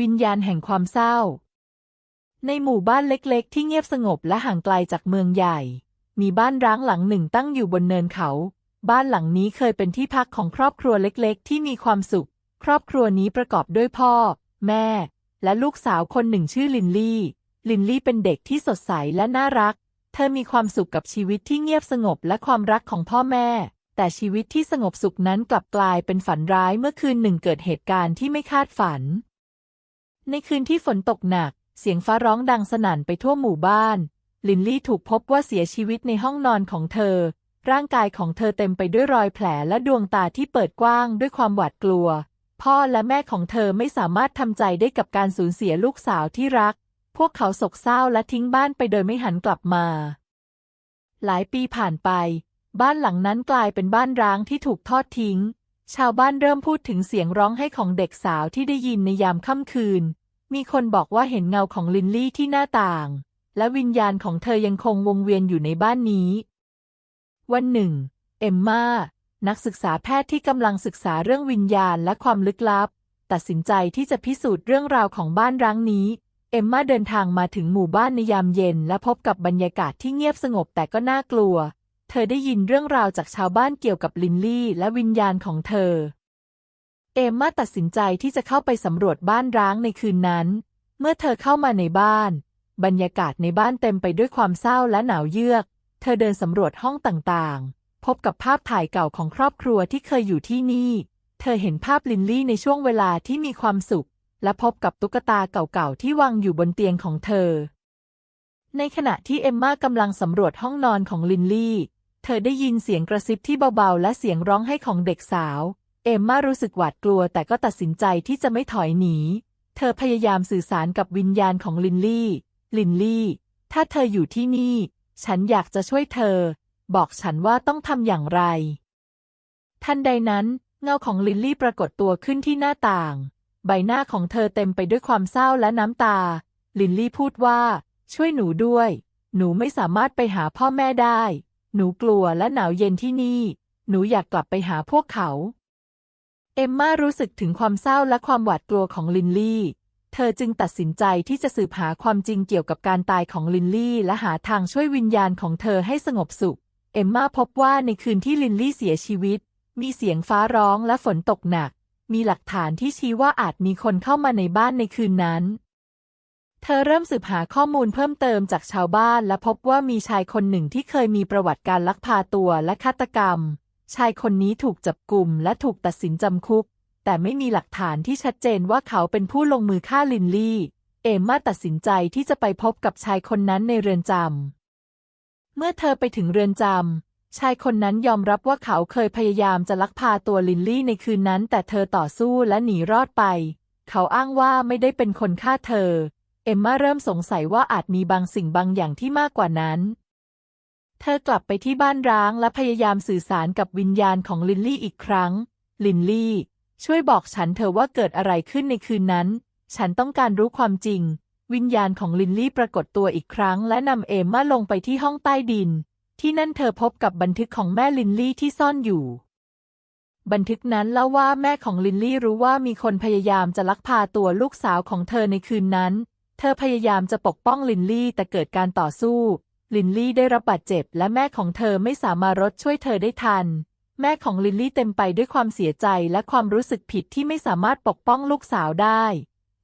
วิญญาณแห่งความเศร้า ในหมู่บ้านเล็กๆ ที่เงียบสงบและห่างไกลจากเมืองใหญ่ มีบ้านร้างหลังหนึ่งตั้งอยู่บนเนินเขา บ้านหลังนี้เคยเป็นที่พักของครอบครัวเล็กๆ ที่มีความสุข ครอบครัวนี้ประกอบด้วยพ่อ แม่ และลูกสาวคนหนึ่งชื่อลินลี่ ลินลี่เป็นเด็กที่สดใสและน่ารัก เธอมีความสุขกับชีวิตที่เงียบสงบและความรักของพ่อแม่แต่ชีวิตที่สงบสุขนั้นกลับกลายเป็นฝันร้ายเมื่อคืนหนึ่งเกิดเหตุการณ์ที่ไม่คาดฝัน ในคืนที่ฝนตกหนัก เสียงฟ้าร้องดังสนั่นไปทั่วหมู่บ้าน ลินลี่ถูกพบว่าเสียชีวิตในห้องนอนของเธอ ร่างกายของเธอเต็มไปด้วยรอยแผลและดวงตาที่เปิดกว้างด้วยความหวาดกลัว พ่อและแม่ของเธอไม่สามารถทำใจได้กับการสูญเสียลูกสาวที่รัก พวกเขาโศกเศร้าและทิ้งบ้านไปโดยไม่หันกลับมา หลายปีผ่านไป บ้านหลังนั้นกลายเป็นบ้านร้างที่ถูกทอดทิ้ง ชาวบ้านเริ่มพูดถึงเสียงร้องไห้ของเด็กสาวที่ได้ยินในยามค่ำคืน มีคนบอกว่าเห็นเงาของลินลี่ที่หน้าต่าง และวิญญาณของเธอยังคงวงเวียนอยู่ในบ้านนี้ วันหนึ่ง เอมมานักศึกษาแพทย์ที่กำลังศึกษาเรื่องวิญญาณและความลึกลับ ตัดสินใจที่จะพิสูจน์เรื่องราวของบ้านร้างนี้ เอมมาเดินทางมาถึงหมู่บ้านในยามเย็น และพบกับบรรยากาศที่เงียบสงบแต่ก็น่ากลัว ธอได้ยินเรื่องราวจากชาวบ้านเกี่ยวกับลินลี่และวิญญาณของเธอ เอมมาตัดสินใจที่จะเข้าไปสำรวจบ้านร้างในคืนนั้น เมื่อเธอเข้ามาในบ้าน บรรยากาศในบ้านเต็มไปด้วยความเศร้าและหนาวเยือก เธอเดินสำรวจห้องต่างๆ พบกับภาพถ่ายเก่าของครอบครัวที่เคยอยู่ที่นี่ เธอเห็นภาพลินลี่ในช่วงเวลาที่มีความสุข และพบกับตุ๊กตาเก่าๆที่วางอยู่บนเตียงของเธอในขณะที่เอมมากำลังสำรวจห้องนอนของลินลี่ เธอได้ยินเสียงกระซิบที่เบาๆ และเสียงร้องไห้ของเด็กสาว เอมมารู้สึกหวาดกลัวแต่ก็ตัดสินใจที่จะไม่ถอยหนี เธอพยายามสื่อสารกับวิญญาณของลินลี่ ลินลี่ ถ้าเธออยู่ที่นี่ ฉันอยากจะช่วยเธอ บอกฉันว่าต้องทำอย่างไร ทันใดนั้นเงาของลินลี่ปรากฏตัวขึ้นที่หน้าต่าง ใบหน้าของเธอเต็มไปด้วยความเศร้าและน้ำตา ลินลี่พูดว่า ช่วยหนูด้วย หนูไม่สามารถไปหาพ่อแม่ได้ หนูกลัวและหนาวเย็นที่นี่ หนูอยากกลับไปหาพวกเขา เอมม่ารู้สึกถึงความเศร้าและความหวาดกลัวของลินลี่ เธอจึงตัดสินใจที่จะสืบหาความจริงเกี่ยวกับการตายของลินลี่ และหาทางช่วยวิญญาณของเธอให้สงบสุข เอมม่าพบว่าในคืนที่ลินลี่เสียชีวิต มีเสียงฟ้าร้องและฝนตกหนัก มีหลักฐานที่ชี้ว่าอาจมีคนเข้ามาในบ้านในคืนนั้น เธอเริ่มสืบหาข้อมูลเพิ่มเติมจากชาวบ้านและพบว่ามีชายคนหนึ่งที่เคยมีประวัติการลักพาตัวและฆาตกรรม ชายคนนี้ถูกจับกลุ่มและถูกตัดสินจำคุก แต่ไม่มีหลักฐานที่ชัดเจนว่าเขาเป็นผู้ลงมือฆ่าลินลี่ เอมมาตัดสินใจที่จะไปพบกับชายคนนั้นในเรือนจำ เมื่อเธอไปถึงเรือนจำ ชายคนนั้นยอมรับว่าเขาเคยพยายามจะลักพาตัวลินลี่ในคืนนั้น แต่เธอต่อสู้และหนีรอดไป เขาอ้างว่าไม่ได้เป็นคนฆ่าเธอ เอมมาเริ่มสงสัยว่าอาจมีบางสิ่งบางอย่างที่มากกว่านั้น เธอกลับไปที่บ้านร้างและพยายามสื่อสารกับวิญญาณของลินลี่อีกครั้ง ลินลี่ ช่วยบอกฉันเธอว่าเกิดอะไรขึ้นในคืนนั้น ฉันต้องการรู้ความจริง วิญญาณของลินลี่ปรากฏตัวอีกครั้ง และนำเอมมาลงไปที่ห้องใต้ดิน ที่นั่นเธอพบกับบันทึกของแม่ลินลี่ที่ซ่อนอยู่บันทึกนั้นเล่าว่าแม่ของลินลี่รู้ว่ามีคนพยายามจะลักพาตัวลูกสาวของเธอในคืนนั้น เธอพยายามจะปกป้องลินลี่แต่เกิดการต่อสู้ ลินลี่ได้รับบาดเจ็บ และแม่ของเธอไม่สามารถรถช่วยเธอได้ทัน แม่ของลินลี่เต็มไปด้วยความเสียใจและความรู้สึกผิดที่ไม่สามารถปกป้องลูกสาวได้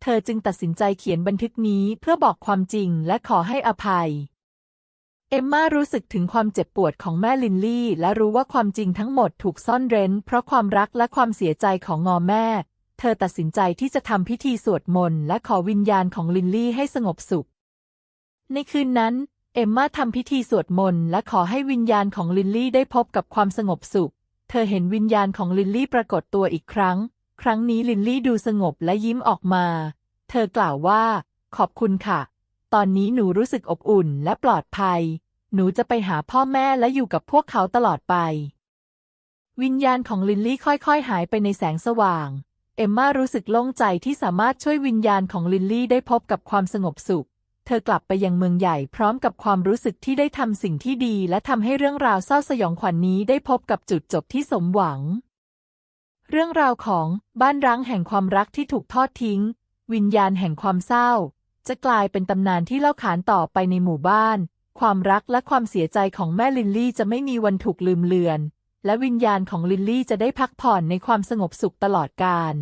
เธอจึงตัดสินใจเขียนบันทึกนี้เพื่อบอกความจริงและขอให้อภัย เอมมารู้สึกถึงความเจ็บปวดของแม่ลินลี่ และรู้ว่าความจริงทั้งหมดถูกซ่อนเร้น เพราะความรักและความเสียใจของงอแม่ เธอตัดสินใจที่จะทำพิธีสวดมนต์และขอวิญญาณของลินลี่ให้สงบสุข ในคืนนั้น เอมมาทำพิธีสวดมนต์และขอให้วิญญาณของลินลี่ได้พบกับความสงบสุข เธอเห็นวิญญาณของลินลี่ปรากฏตัวอีกครั้ง ครั้งนี้ลินลี่ดูสงบและยิ้มออกมา เธอกล่าวว่า ขอบคุณค่ะ ตอนนี้หนูรู้สึกอบอุ่นและปลอดภัย หนูจะไปหาพ่อแม่และอยู่กับพวกเขาตลอดไป วิญญาณของลินลี่ค่อยๆ หายไปในแสงสว่าง เอมมารู้สึกโล่งใจที่สามารถช่วยวิญญาณของลินลี่ได้พบกับความสงบสุข เธอกลับไปยังเมืองใหญ่พร้อมกับความรู้สึกที่ได้ทำสิ่งที่ดี และทำให้เรื่องราวเศร้าสยองขวัญนนี้ได้พบกับจุดจบที่สมหวัง เรื่องราวของบ้านร้างแห่งความรักที่ถูกทอดทิ้ง วิญญาณแห่งความเศร้า จะกลายเป็นตำนานที่เล่าขานต่อไปในหมู่บ้าน ความรักและความเสียใจของแม่ลินลี่จะไม่มีวันถูกลืมเลือน และวิญญาณของลินลี่จะได้พักผ่อนในความสงบสุขตลอดกาล